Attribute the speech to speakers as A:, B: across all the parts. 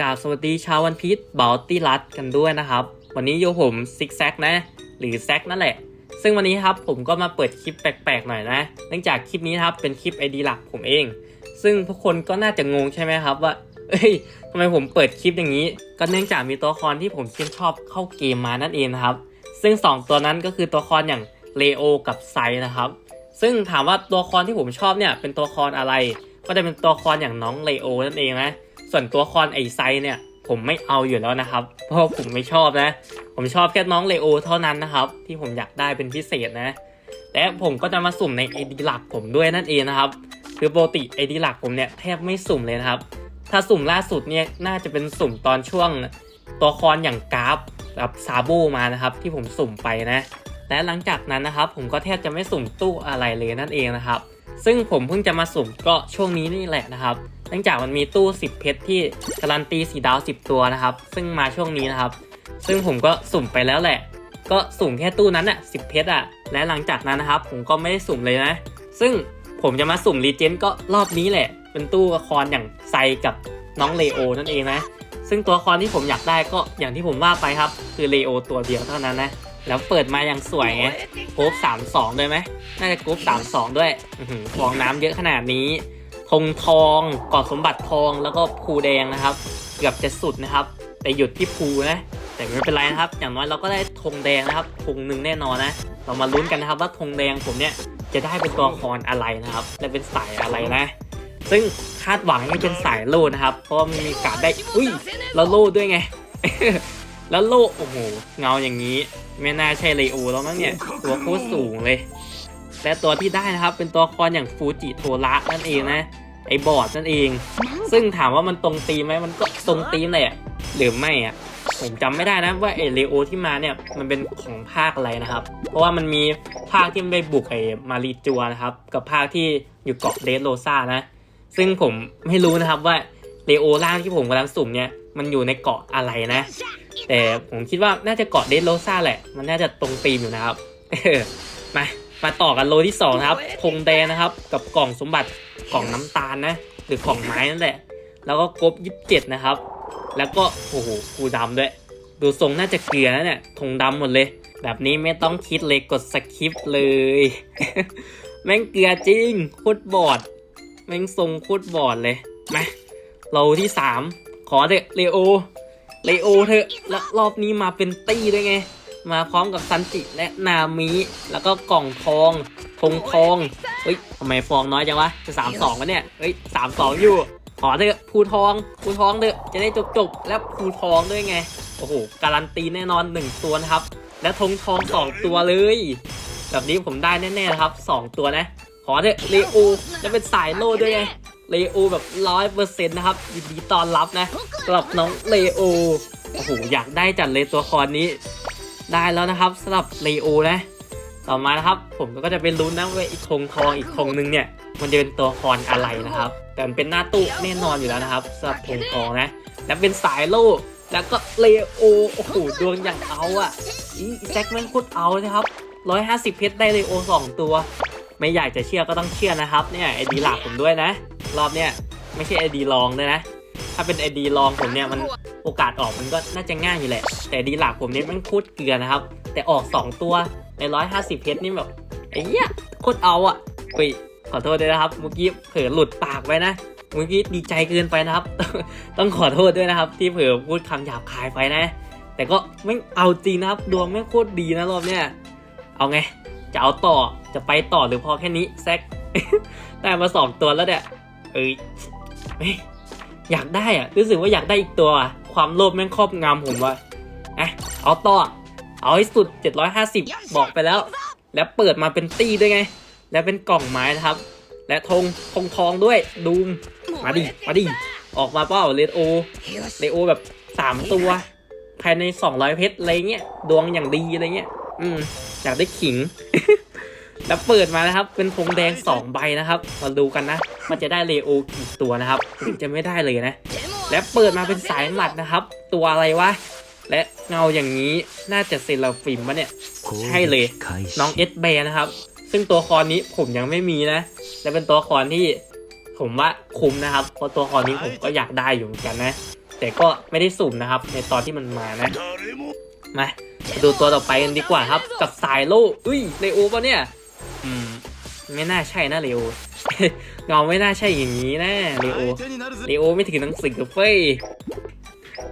A: กราบสวัสดีชาววันพีชบอลตี้รัดกันด้วยนะครับ วันนี้อยู่ผมซิกแซกนะ หรือแซกนั่นแหละ ซึ่งวันนี้ครับผมก็มาเปิดคลิปแปลกๆหน่อยนะ เนื่องจากคลิปนี้ครับเป็นคลิปไอดีหลักผมเอง ซึ่งทุกคนก็น่าจะงงใช่ไหมครับว่า เอ้ยทำไมผมเปิดคลิปอย่างนี้ ก็เนื่องจากมีตัวละครที่ผมชื่นชอบเข้าเกมมานั่นเองนะครับ ซึ่งสองตัวนั้นก็คือตัวละครอย่างเลโอกับไซนะครับ ซึ่งถามว่าตัวละครที่ผมชอบเนี่ยเป็นตัวละครอะไร ก็จะเป็นตัวละครอย่างน้องเลโอนั่นเองนะ ส่วนตัวละครไอไซเนี่ย ผมไม่เอาอยู่แล้วนะครับ เพราะผมไม่ชอบนะ ผมชอบแค่น้องเลโอเท่านั้นนะครับ ที่ผมอยากได้เป็นพิเศษนะ และผมก็จะมาสุ่มในไอดีหลักผมด้วยนั่นเองนะครับ คือปกติไอดีหลักผมเนี่ยแทบไม่สุ่มเลยนะครับ ถ้าสุ่มล่าสุดเนี่ยน่าจะเป็นสุ่มตอนช่วงตัวละครอย่างกราฟกับซาบูมานะครับ ที่ผมสุ่มไปนะและหลังจากนั้นนะครับ ผมก็แทบจะไม่สุ่มตู้อะไรเลยนั่นเองนะครับ ซึ่งผมเพิ่งจะมาสุ่มก็ช่วงนี้นี่แหละนะครับ เนื่องจากมันมีตู้ 10 เพชรที่การันตีสีดาว 10 ตัวนะครับ ซึ่งมาช่วงนี้นะครับ ซึ่งผมก็สุ่มไปแล้วแหละ ก็สุ่มแค่ตู้นั้นอะ10เพชรอะและหลังจากนั้นนะครับ ผมก็ไม่ได้สุ่มเลยนะ ซึ่งผมจะมาสุ่มรีเจนก็รอบนี้แหละ เป็นตู้ละครอย่างไซกับน้องเลโอนั่นเองนะ ซึ่งตัวละครที่ผมอยากได้ก็อย่างที่ผมว่าไปครับ คือเลโอตัวเดียวเท่านั้นนะ แล้วเปิดมาอย่างสวยไงกรุ๊ปสามสองด้วยไหมน่าจะกรุ๊ปสามสองด้วยฟองน้ำเยอะขนาดนี้ ธงทองกอดสมบัติทองแล้วก็ภูแดงนะครับ เกือบจะสุดนะครับ แต่หยุดที่ภูนะ แต่ไม่เป็นไรนะครับ อย่างน้อยเราก็ได้ธงแดงนะครับธงหนึ่งแน่นอนนะ เรามาลุ้นกันนะครับว่าธงแดงผมเนี่ยจะได้เป็นตัวละครอะไรนะครับและเป็นสายอะไรนะ ซึ่งคาดหวังให้เป็นสายโล่นะครับ เพราะมันมีการได้อุ้ยแล้วโล่ด้วยไง แล้วโล่โอ้โหเงาอย่างนี้ ไม่น่าใช่เลโอแล้วมั้งเนี่ยตัวโคตรสูงเลย และตัวที่ได้นะครับเป็นตัวละครอย่างฟูจิโทระนั่นเองนะไอ้บอร์ดนั่นเอง ซึ่งถามว่ามันตรงตีมไหมมันก็ตรงตีมเลยอะหรือไม่อะผมจำไม่ได้นะว่าไอ้เลโอที่มาเนี่ยมันเป็นของภาคอะไรนะครับ เพราะว่ามันมีภาคที่มันไปบุกไอ้มารีจัวนะครับ กับภาคที่อยู่เกาะเดสโรซานะ ซึ่งผมไม่รู้นะครับว่าเลโอล่างที่ผมกำลังสุ่มเนี่ยมันอยู่ในเกาะอะไรนะ แต่ผมคิดว่าน่าจะเกาะเดสโรซาแหละ มันน่าจะตรงตีมอยู่นะครับมา มาต่อกันโลที่สองนะครับธงแดงนะครับ กับกล่องสมบัติกล่องน้ำตาลนะ หรือกล่องไม้นั่นแหละ แล้วก็กบยี่สิบเจ็ดนะครับ แล้วก็โอ้โหกูดำด้วย ดูทรงน่าจะเกลือนะเนี่ยธงดำหมดเลย แบบนี้ไม่ต้องคิดเลยกดสคิปเลย แม่งเกลือจริงโคตรบอด แม่งทรงโคตรบอดเลยมาโลที่สามขอเถอะเลโอเลโอเถอะแล้วรอบนี้มาเป็นตี้ด้วยไง มาพร้อมกับซันจิและนามิแล้วก็กล่องทองธงทองเฮ้ยทำไมฟองน้อยจังวะจะสามสองวะเนี่ยเฮ้ยสามสองอยู่ขอเถอะภูทองภูทองเถอะจะได้จบจบแล้วภูทองด้วยไงโอ้โหการันตีแน่นอนหนึ่งตัวนะครับ และธงทองสองตัวเลย แบบนี้ผมได้แน่ๆนะครับสองตัวนะ ขอเถอะเลโอแล้วเป็นสายโลด้วยไงเลโอแบบร้อยเปอร์เซ็นต์นะครับยินดีต้อนรับนะสำหรับน้องเลโอโอ้โหอยากได้จัดเลยตัวละครนี้ ได้แล้วนะครับสำหรับเลโอนะ ต่อมานะครับ ผมก็จะเป็นลุ้นนะว่าอีกธงทองอีกธงหนึงเนี่ย มันจะเป็นตัวละครอะไรนะครับ แต่มันเป็นหน้าตู้แน่นอนอยู่แล้วนะครับสำหรับธงทองนะ แล้วเป็นสายโล่แล้วก็เลโอโอ้โหดวงอย่างเอาอะ่ะอีแจ็คแม่งโคตรเอาเลยครับร้อยห้าสิบเพชรได้เลโอสองตัว ไม่อยากจะเชื่อก็ต้องเชื่อนะครับเนี่ยไอดีหลักผมด้วยนะ รอบเนี้ยไม่ใช่ไอดีลองด้วยนะ ถ้าเป็นไอดีลองผมเนี่ยมัน โอกาสออกมันก็น่าจะง่ายอยู่แหละ แต่ดีหลักผมเนี่ยมันโคตรเกลือนะครับ แต่ออก 2 ตัวใน 150เพชรนี่แบบไอ้เหี้ยโคตรเอาอะเฮ้ยขอโทษด้วยนะครับ เมื่อกี้เผลอหลุดปากไว้นะ เมื่อกี้ดีใจเกินไปนะครับ ต้องขอโทษด้วยนะครับ ที่เผลอพูดคำหยาบคายไปนะ แต่ก็ไม่เอาจริงนะครับ ดวงไม่โคตรดีนะรอบเนี้ยเอาไง จะเอาต่อจะไปต่อหรือพอแค่นี้แซกได้มาสองตัวแล้วเนี่ยเอ้ยเฮ้ยอยากได้อะรู้สึกว่าอยากได้อีกตัวอะ ความโลภแม่งครอบงำผมว่ะอะเอาต่อ เอาให้สุด 750 บอกไปแล้ว แล้วเปิดมาเป็นตี้ด้วยไง แล้วเป็นกล่องไม้นะครับ และธงธงทองด้วยดูมมาดิมาดิออกมาเปล่าเลโอเลโอแบบ3ตัว ภายใน200เพชรอะไรเงี้ยดวงอย่างดีอะไรเงี้ย อืมอยากได้ขิง แล้วเปิดมานะครับ เป็นธงแดง2ใบนะครับ มาดูกันนะ มันจะได้เลโอกี่ตัวนะครับถึงจะไม่ได้เลยนะ และเปิดมาเป็นสายหมัดนะครับ ตัวอะไรวะ และเงาอย่างนี้น่าจะเซราฟิมปะเนี่ย ใช่เลย น้องเอสแบนะครับ ซึ่งตัวละครนี้ผมยังไม่มีนะ และเป็นตัวละครที่ผมว่าคุ้มนะครับ เพราะตัวละครนี้ผมก็อยากได้อยู่เหมือนกันนะ แต่ก็ไม่ได้สุ่มนะครับ ในตอนที่มันมานะ มาดูตัวต่อไปกันดีกว่าครับ กับสายโล่อุ้ยเลโอปะเนี่ย อืม ไม่น่าใช่นะเลโอ เงาไม่น่าใช่อย่างนี้นะเลโอเลโอไม่ถือหนังสือเฟ้ย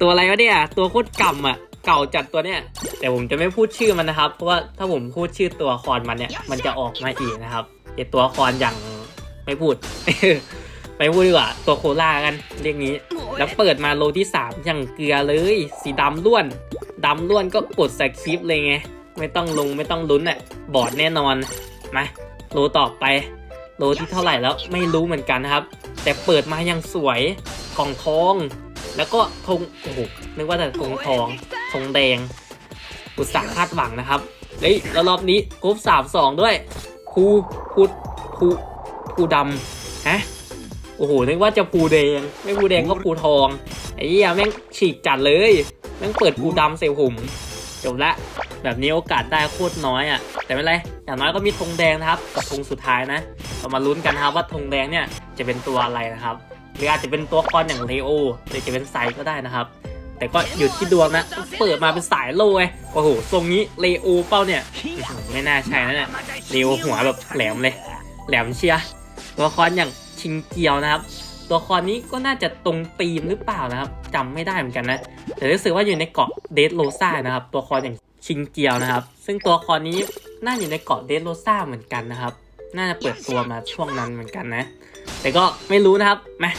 A: ตัวอะไรวะเนี่ยตัวโคตรกำอะเก่าจัดตัวเนี้ยแต่ผมจะไม่พูดชื่อมันนะครับ เพราะว่าถ้าผมพูดชื่อตัวละครมันเนี่ยมันจะออกมาอีกนะครับไอตัวละครอย่างไม่พูดไม่พูดดีกว่าตัวโคล่ากันเรียกนี้ แล้วเปิดมาโลที่3อย่างเกลือเลย สีดำล้วนดำล้วนก็กดสคริปต์เลยไงไม่ต้องลงไม่ต้องลุ้นอะบอร์ดแน่นอนมาโลต่อไป โลที่เท่าไหร่แล้วไม่รู้เหมือนกันนะครับ แต่เปิดมาอย่างสวยกล่องทอง แล้วก็ธงโอ้โหนึกว่าแต่ธงทองธงแดง อุตสาห์คาดหวังนะครับเฮ้ยแล้วรอบนี้กรุ๊ปสามสองด้วยภูภูภูภูดำฮะโอ้โหนึกว่าจะภูแดง ไม่ภูแดงก็ภูทองไอ้เหี้ยแม่งฉีกจัดเลยแม่งเปิดภูดำใส่ผมจบละแบบนี้โอกาสได้โคตรน้อยอะ แต่ไม่เป็นไร อย่างน้อยก็มีธงแดงนะครับ กับธงสุดท้ายนะ เรามาลุ้นกันนะครับว่าธงแดงเนี่ยจะเป็นตัวอะไรนะครับ หรืออาจจะเป็นตัวคอนอย่างเลโอหรือจะเป็นไซก็ได้นะครับ แต่ก็อยู่ที่ดวงนะ เปิดมาเป็นสายโลไงโอ้โหทรงนี้เลโอเป้าเนี่ยไม่น่าใช่นะเนี่ยเลโอหัวแบบแหลมเลย แหลมเชียตัวคอนอย่างชิงเกียวนะครับ ตัวคอนนี้ก็น่าจะตรงธีมหรือเปล่านะครับจำไม่ได้เหมือนกันนะแต่รู้สึกว่าอยู่ในเกาะเดดโรซ่านะครับ ตัวคอนอย่างชิงเกียวนะครับ ซึ่งตัวคอนนี้น่าอยู่ในเกาะเดดโรซ่าเหมือนกันนะครับ น่าจะเปิดตัวมาช่วงนั้นเหมือนกันนะ แต่ก็ไม่รู้นะครับมา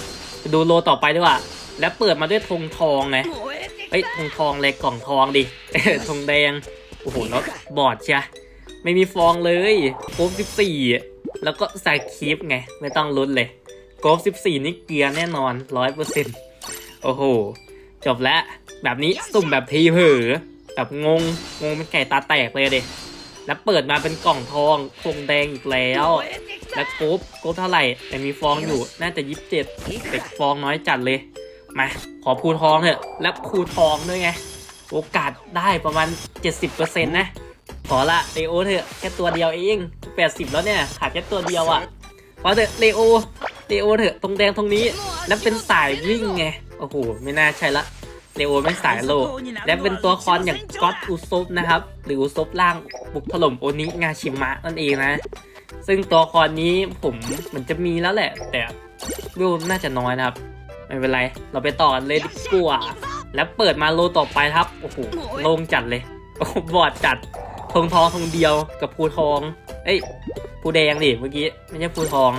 A: ดูโลต่อไปดีกว่า แล้วเปิดมาด้วยธงทองไงเอ้ยธงทองเลยกล่องทองดิธงแดง โอ้โหแล้วบอดเชียไม่มีฟองเลยโกฟสิบสี่แล้วก็ใส่คีปไง ไม่ต้องลุ้นเลยโกฟสิบสี่นี่เกลือแน่นอนร้อยเปอร์เซ็นต์โอ้โห จบแล้ว แบบนี้สุ่มแบบทีเผลอแบบงง งงเป็นไก่ตาแตกเลยเด แล้วเปิดมาเป็นกล่องทองธงแดงอีกแล้ว แล้วโกฟโกฟเท่าไหร่ แต่มีฟองอยู่ น่าจะยี่สิบเจ็ดแต่ฟองน้อยจัดเลย มา ขอภูทองเถอะ และภูทองด้วยไง โอกาสได้ประมาณ 70%นะ ขอละเลโอเถอะ แค่ตัวเดียวเอง 80 แล้วเนี่ย ขาดแค่ตัวเดียวอะ่ะขอเถอะเลโอเลโอเถอะ ตรงแดงตรงนี้ แล้วเป็นสายวิ่งไง โอ้โห ไม่น่าใช่ละ เลโอเป็นสายโล และเป็นตัวคอนอย่างก็อตอุซบนะครับ หรืออุซบล่างบุกถล่มโอนิงาชิมะนั่นเองนะ ซึ่งตัวคอนนี้ผมเหมือนจะมีแล้วแหละ แต่วิวน่าจะน้อยนะครับ ไม่เป็นไร เราไปต่อกันเลยดีกว่าแล้วเปิดมาโลต่อไปครับ โอ้โหโล่งจัดเลย โอ้บอดจัดทองทองทองเดียวกับภูทอง เอ้ยภูแดงดิเมื่อกี้ไม่ใช่ภูทอง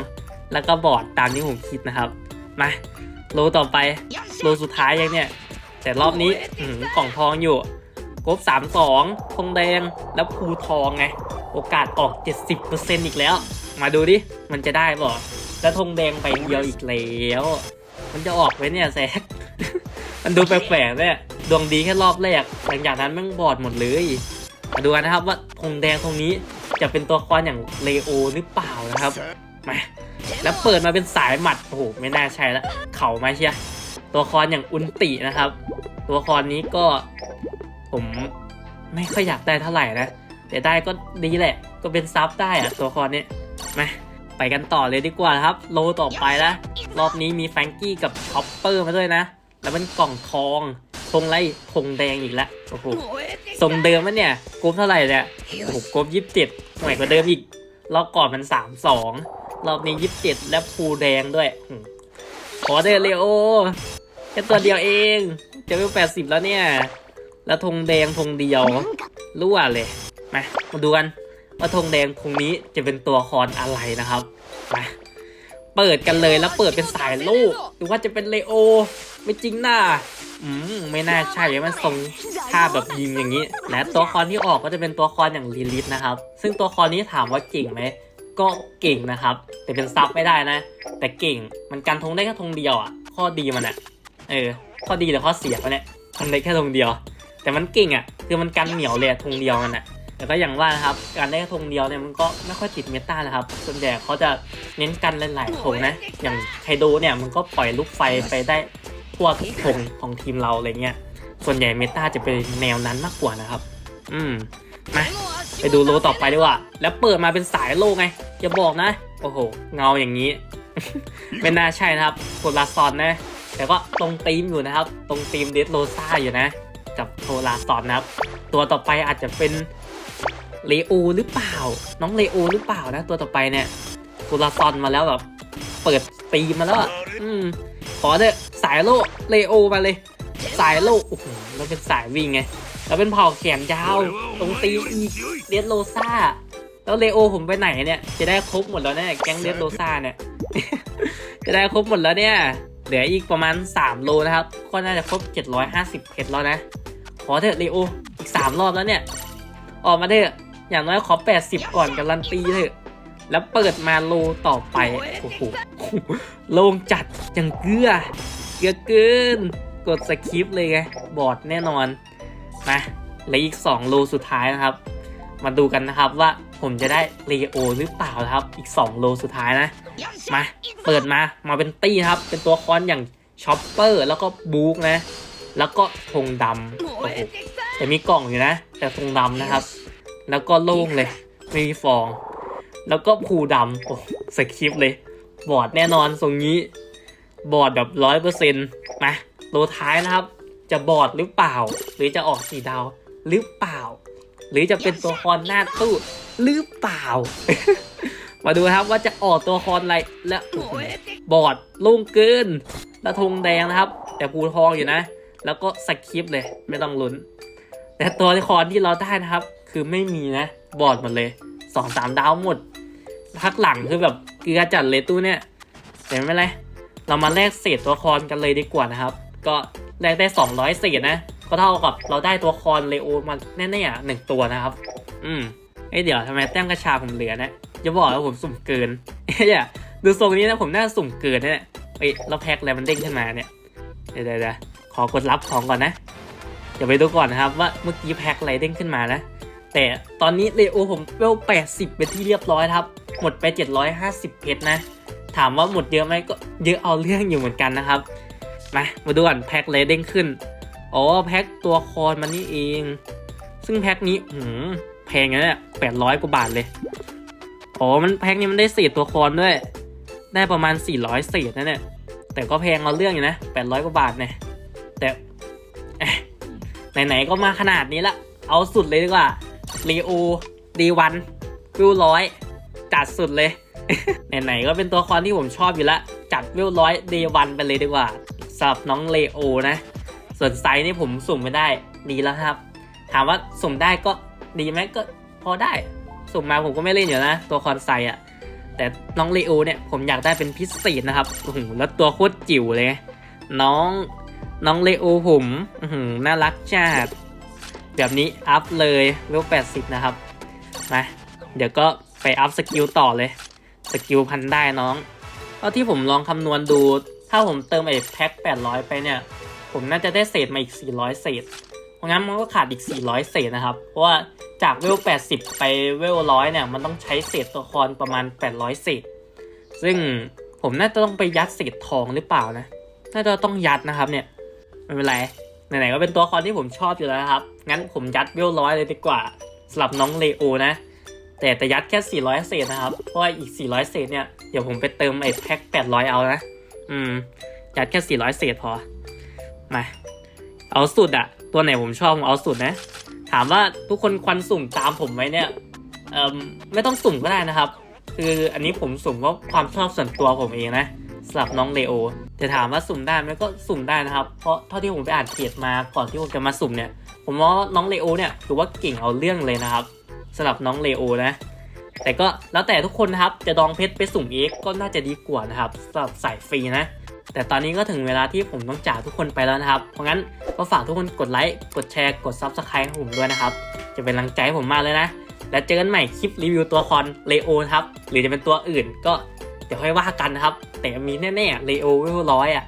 A: แล้วก็บอดตามที่ผมคิดนะครับ มาโลต่อไป โลสุดท้ายยังเนี่ย แต่รอบนี้หือกล่องทองอยู่กบสามสองทองแดงแล้วภูทองไง โอกาสออก 70%อีกแล้ว มาดูดิ มันจะได้บ่แล้วธงแดงไปเดียวอีกแล้ว มันจะออกไหมเนี่ยแซกมันดูแปลกๆเนี่ยดวงดีแค่รอบแรกหลังจากนั้นแม่งบอดหมดเลย มาดูกันนะครับว่าธงแดงตรงนี้จะเป็นตัวคอนอย่างเลโอหรือเปล่านะครับมาแล้วเปิดมาเป็นสายหมัดโอ้โหไม่น่าใช่ละเข่ามาเชีย ตัวคอนอย่างอุนตินะครับ ตัวคอนนี้ก็ผมไม่ค่อยอยากได้เท่าไหร่นะแต่ได้ก็ดีแหละ ก็เป็นซับได้อะตัวคอนนี้มาไปกันต่อเลยดีกว่าครับ โลต่อไปละรอบนี้มีแฟงกี้กับช็อปเปอร์มาด้วยนะ แล้วเป็นกล่องทองธงไรธงแดงอีกแล้วโอ้โหทรงเดิมมั้เนี่ยกรุ๊ปเท่าไหร่เนี่ยโอ้โหกรุ๊ปยี่สิบเจ็ดห่วยกว่าเดิมอีกรอบก่อนมันสามสองรอบนี้ยี่สิบเจ็ดและภูแดงด้วยอืมขอเดเลโอ ค่ตัวเดียวเองจะเป็นแปดสิบแล้วเนี่ย แล้วธงแดงธงเดียวรั่วเลย มามาดูกันว่าธงแดงธงนี้จะเป็นตัวคอนอะไรนะครับ มาเปิดกันเลยแล้วเปิดเป็นสายลูกหรือว่าจะเป็นเลโอ ไม่จริงน่าอืมไม่น่าใช่มันทรงท่าแบบยิงอย่างนี้ และตัวคอนที่ออกก็จะเป็นตัวคอนอย่างลิลิทนะครับ ซึ่งตัวคอนนี้ถามว่าเก่งไหมก็เก่งนะครับ แต่เป็นซับไม่ได้นะ แต่เก่งมันกันธงได้แค่ธงเดียวอะ ข้อดีมันอะ เออ ข้อดีหรือข้อเสียวะเนี่ยมันได้แค่ธงเดียว แต่มันเก่งอะ คือมันกันเหนียวเลยธงเดียวมันอะแต่ก็อย่างว่านะครับ การได้แค่ธงเดียวเนี่ยมันก็ไม่ค่อยติดเมตานะครับ ส่วนใหญ่เขาจะเน้นกันหลายๆธงนะ อย่างไคโดเนี่ยมันก็ปล่อยลูกไฟไปได้ทั่วทุกธงของทีมเราอะไรเงี้ย ส่วนใหญ่เมตาจะเป็นแนวนั้นมากกว่านะครับ อืมมาไปดูโลต่อไปดีกว่า แล้วเปิดมาเป็นสายโลไง อย่าบอกนะ โอ้โห เงาอย่างนี้ ไม่น่าใช่นะครับโคลาซอนนะ แต่ก็ตรงธีมอยู่นะครับ ตรงธีมเดดโรซ่าอยู่นะ กับโทราซอนนะครับ ตัวต่อไปอาจจะเป็นเลโอหรือเปล่า น้องเลโอหรือเปล่านะ ตัวต่อไปเนี่ยโทราซอนมาแล้วแบบเปิดตีมมาแล้วอืมขอเถอะสายโลเลโอมาเลย สายโลโอ้โหแล้วเป็นสายวิ่งไงแล้วเป็นเผ่าแขนยาว ตรงตีอีกเดดโรซ่าแล้วเลโอผมไปไหนเนี่ย จะได้ครบหมดแล้วเนี่ยแก๊งเดดโรซ่าเนี่ย จะได้ครบหมดแล้วเนี่ย เหลืออีกประมาณ 3 โลนะครับ ก็น่าจะครบ 750 เพชรแล้วนะ ขอเถอะเลโอ อีก 3 รอบแล้วเนี่ย ออกมาเถอะ อย่างน้อยขอ 80 ก่อนการันตีเถอะ แล้วเปิดมาโลต่อไป โอ้โห โลงจัดอย่างเกลือ เกลือเกิน กดสคริปต์เลยไง บอดแน่นอน มาเหลืออีก 2 โลสุดท้ายนะครับ มาดูกันนะครับว่า ผมจะได้เลโอหรือเปล่านะครับ อีก 2 โลสุดท้ายนะ มาเปิดมามาเป็นตี้นะครับ เป็นตัวคอนอย่างช็อปเปอร์แล้วก็บุ๊กนะ แล้วก็ธงดำโอ้โหแต่มีกล่องอยู่นะ แต่ธงดำนะครับ แล้วก็โล่งเลย ไม่มีฟอง แล้วก็ภูดำโอ้สคริปต์เลย บอร์ดแน่นอนทรงนี้ บอร์ดแบบร้อยเปอร์เซ็นต์มาโลท้ายนะครับ จะบอร์ดหรือเปล่า หรือจะออกสีดาวหรือเปล่า หรือจะเป็นตัวคอนหน้าตู้หรือเปล่า มาดูครับว่าจะออกตัวคอนอะไรและบอดลุ่งเกินแล้วธงแดงนะครับ แต่ภูทองอยู่นะ แล้วก็สคริปเลยไม่ต้องลุ้น แต่ตัวละครที่เราได้นะครับ คือไม่มีนะ บอดหมดเลยสองสามดาวหมดพักหลังคือแบบเกลือจัดเลยตู้เนี่ยแต่ไม่เป็นไรเรามาแลกเศษตัวละครกันเลยดีกว่านะครับ ก็แลกได้ 200 เศษนะ ก็เท่ากับเราได้ตัวละครเลโอมาแน่ๆอะหนึ่งตัวนะครับ อืมเอ้ยเดี๋ยวทำไมแต้มกระชาผมเหลือนะจะบอกว่าผมสุ่มเกินเอ้ยอย่าดูทรงนี้นะผมน่าสุ่มเกินนะเนี่ยเอ้ยเราแพ็คอะไรมันเด้งขึ้นมาเนี่ยเดี๋ยวเดี๋ยวขอกดรับของก่อนนะเดี๋ยวไปดูก่อนนะครับว่าเมื่อกี้แพ็คอะไรเด้งขึ้นมานะแต่ตอนนี้เลโอผมเวล80 เป็นที่เรียบร้อยครับ หมดไป 750 เพชรนะ ถามว่าหมดเยอะไหมก็เยอะเอาเรื่องอยู่เหมือนกันนะครับ มา มาดูก่อนแพ็คเลยเด้งขึ้น อ๋อแพ็คตัวคอนมันนี่เอง ซึ่งแพ็คนี้หืมแพงนะเนี่ยแปดร้อยกว่าบาทเลย อ๋อมันแพ็คนี้มันได้เศษตัวคอนด้วย ได้ประมาณ400เศษนะเนี่ย แต่ก็แพงเอาเรื่องอยู่นะ800กว่าบาทเนี่ย แต่ไหนๆก็มาขนาดนี้ละ เอาสุดเลยดีกว่ารีโอดีวันวิวร้อยจัดสุดเลย ไหนๆก็เป็นตัวละครที่ผมชอบอยู่ล้วจัดวิวร้อยเดวันไปเลยดีกว่าสำหรับน้องเลโอนะ ส่วนไซส์นี่ผมสุ่มไม่ได้ดีแล้วครับ ถามว่าสุ่มได้ก็ดีไหมก็พอได้ สุ่มมาผมก็ไม่เล่นอยู่นะ ตัวคอนไซอะแต่น้องเลโอเนี่ยผมอยากได้เป็นพิเศษนะครับโอ้โหแล้วตัวโคตรจิ๋วเลย น้องน้องเลโอผมอืน่ารักจัดแบบนี้อัพเลยเวล80นะครับมาเดี๋ยวก็ไปอัพสกิลต่อเลยสกิลพันได้น้องเท่าที่ผมลองคำนวณดู ถ้าผมเติมไอ้แพ็ค800 ไปเนี่ย ผมน่าจะได้เศษมาอีก 400 เศษ เพราะงั้นมันก็ขาดอีก 400 เศษนะครับ เพราะว่าจากเวล 80 ไปเวล100เนี่ย มันต้องใช้เศษตัวละครประมาณ 800 เศษ ซึ่งผมน่าจะต้องไปยัดเศษทองหรือเปล่านะ น่าจะต้องยัดนะครับเนี่ย ไม่เป็นไร ไหนๆก็เป็นตัวละครที่ผมชอบอยู่แล้วครับ งั้นผมยัดเวลร้อยเลยดีกว่าสำหรับน้องเลโอนะ แต่แต่ยัดแค่ 400 เศษนะครับ เพราะว่าอีก 400 เศษเนี่ย เดี๋ยวผมไปเติมไอ้แพ็ค800 เอานะ อืม ยัดแค่ 400 เศษพอ มาเอาสุดอะตัวไหนผมชอบเอาสุดนะ ถามว่าทุกคนควันสุ่มตามผมไหมเนี่ยเอ่อไม่ต้องสุ่มก็ได้นะครับ คืออันนี้ผมสุ่มเพราะความชอบส่วนตัวผมเองนะสำหรับน้องเลโอจะถามว่าสุ่มได้ไหมก็สุ่มได้นะครับ เพราะเท่าที่ผมไปอ่านเกียรมาก่อนที่ผมจะมาสุ่มเนี่ย ผมว่าน้องเลโอเนี่ยถือว่าเก่งเอาเรื่องเลยนะครับสำหรับน้องเลโอนะแต่ก็แล้วแต่ทุกคนนะครับจะดองเพชรไปสุ่มเอ็กก็น่าจะดีกว่านะครับสำหรับสายฟรีนะ แต่ตอนนี้ก็ถึงเวลาที่ผมต้องจากทุกคนไปแล้วนะครับ เพราะงั้นก็ฝากทุกคนกดไลค์ กดแชร์ กด Subscribe ให้ผมด้วยนะครับ จะเป็นกำลังใจให้ผมมากเลยนะ และเจอกันใหม่คลิปรีวิวตัวคอนเลโอครับ หรือจะเป็นตัวอื่นก็เดี๋ยวค่อยว่ากันนะครับ แต่มีแน่ๆเลโอเวลร้อยอะ